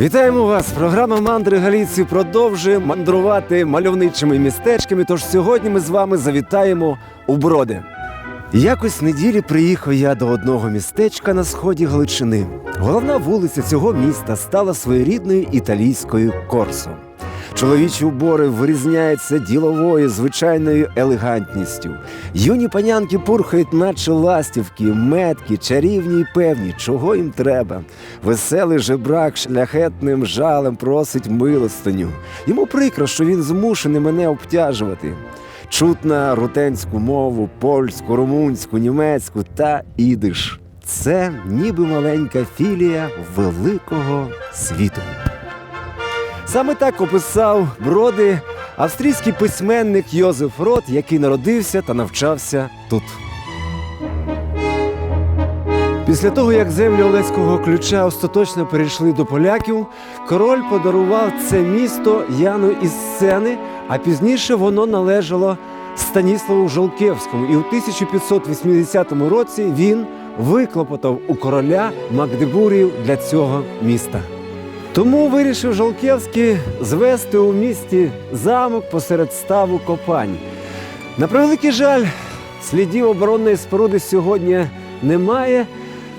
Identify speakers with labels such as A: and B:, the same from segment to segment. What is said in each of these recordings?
A: Вітаємо вас! Програма Мандри Галіції продовжує мандрувати мальовничими містечками. Тож сьогодні ми з вами завітаємо у Броди. Якось неділі приїхав я до одного містечка на сході Галичини. Головна вулиця цього міста стала своєрідною італійською Корсо. Чоловічі убори вирізняються діловою, звичайною елегантністю. Юні панянки пурхають, наче ластівки, меткі, чарівні й певні, чого їм треба. Веселий жебрак шляхетним жалем просить милостиню. Йому прикро, що він змушений мене обтяжувати. Чутна рутенську мову, польську, румунську, німецьку та ідиш. Це ніби маленька філія великого світу. Саме так описав броди австрійський письменник Йозеф Рот, який народився та навчався тут. Після того, як землі Олеського ключа остаточно перейшли до поляків, король подарував це місто Яну із Сцени, а пізніше воно належало Станіславу Жолкевському. І у 1580 році він виклопотав у короля Магдебурів для цього міста. Тому вирішив Жолкевський звести у місті замок посеред ставу Копань. На превеликий жаль, слідів оборонної споруди сьогодні немає.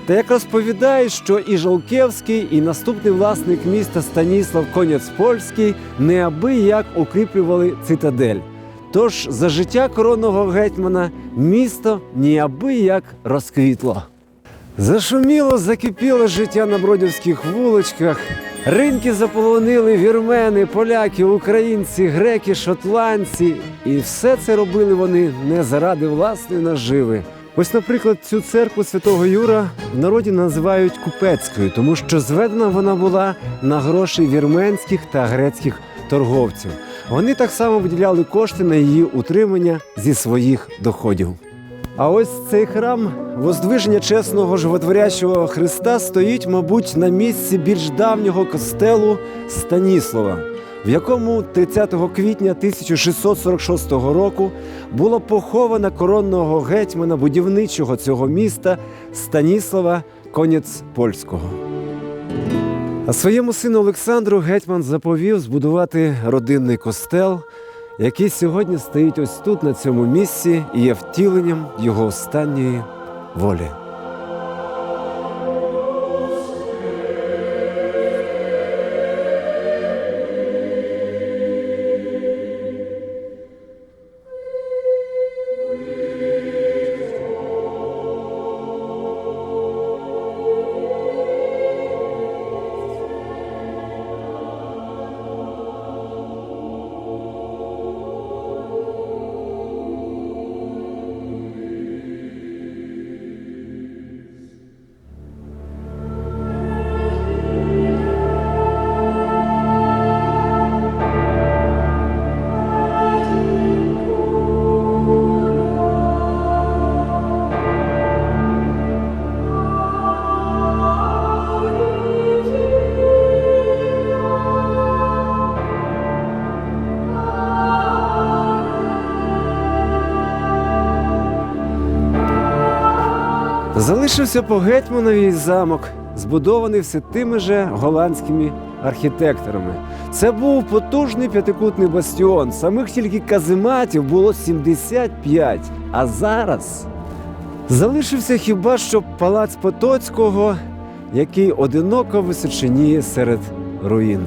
A: Та як розповідають, що і Жолкевський, і наступний власник міста Станіслав Конець Польський неабияк укріплювали цитадель. Тож за життя коронного гетьмана місто неабияк розквітло. Зашуміло, закипіло життя на бродівських вуличках. Ринки заполонили вірмени, поляки, українці, греки, шотландці. І все це робили вони не заради власної наживи. Ось, наприклад, цю церкву святого Юра в народі називають купецькою, тому що зведена вона була на гроші вірменських та грецьких торговців. Вони так само виділяли кошти на її утримання зі своїх доходів. А ось цей храм воздвиження чесного животворящого Христа стоїть, мабуть, на місці більш давнього костелу Станіслава, в якому 30 квітня 1646 року було поховано коронного гетьмана будівничого цього міста Станіслава Конець Польського. А своєму сину Олександру гетьман заповів збудувати родинний костел, який сьогодні стоїть ось тут, на цьому місці, і є втіленням його останньої волі. Залишився по гетьманові замок, збудований все тими же голландськими архітекторами. Це був потужний п'ятикутний бастіон. Самих тільки казематів було 75. А зараз залишився хіба що палац Потоцького, який одиноко височеніє серед руїн.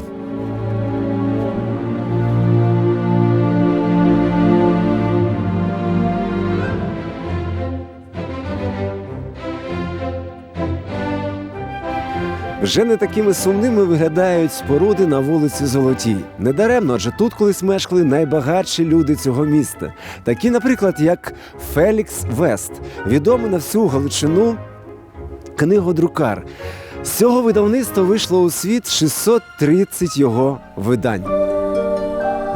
A: Вже не такими сумними виглядають споруди на вулиці Золотій. Недаремно, адже тут колись мешкали найбагатші люди цього міста. Такі, наприклад, як Фелікс Вест, відомий на всю Галичину книгодрукар. З цього видавництва вийшло у світ 630 його видань.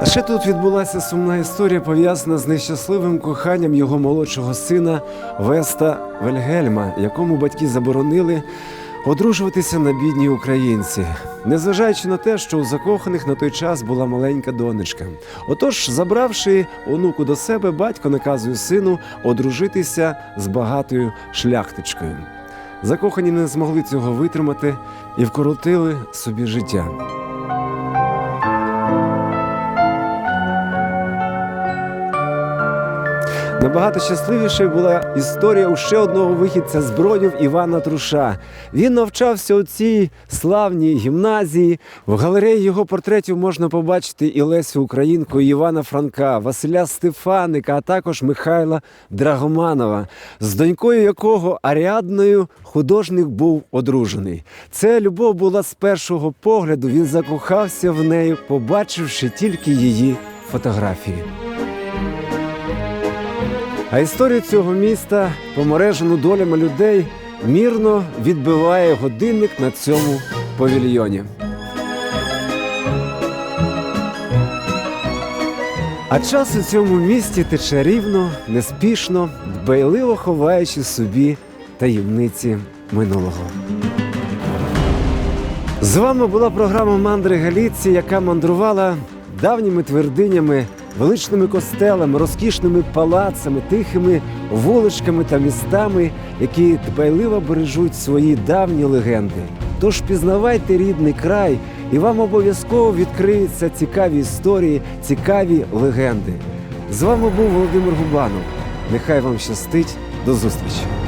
A: А ще тут відбулася сумна історія, пов'язана з нещасливим коханням його молодшого сина Веста Вельгельма, якому батьки заборонили одружуватися на бідній українці, незважаючи на те, що у закоханих на той час була маленька донечка. Отож, забравши онуку до себе, батько наказує сину одружитися з багатою шляхтичкою. Закохані не змогли цього витримати і вкоротили собі життя. Набагато щасливішою була історія у ще одного вихідця з бродів Івана Труша. Він навчався у цій славній гімназії. В галереї його портретів можна побачити і Лесю Українку, і Івана Франка, Василя Стефаника, а також Михайла Драгоманова, з донькою якого Аріадною художник був одружений. Це любов була з першого погляду. Він закохався в неї, побачивши тільки її фотографії. А історію цього міста, помережену долями людей, мірно відбиває годинник на цьому павільйоні. А час у цьому місті тече рівно, неспішно, дбайливо ховаючи собі таємниці минулого. З вами була програма Мандри Галіці, яка мандрувала давніми твердинями, величними костелами, розкішними палацами, тихими вуличками та містами, які дбайливо бережуть свої давні легенди. Тож пізнавайте рідний край, і вам обов'язково відкриються цікаві історії, цікаві легенди. З вами був Володимир Губанов. Нехай вам щастить. До зустрічі!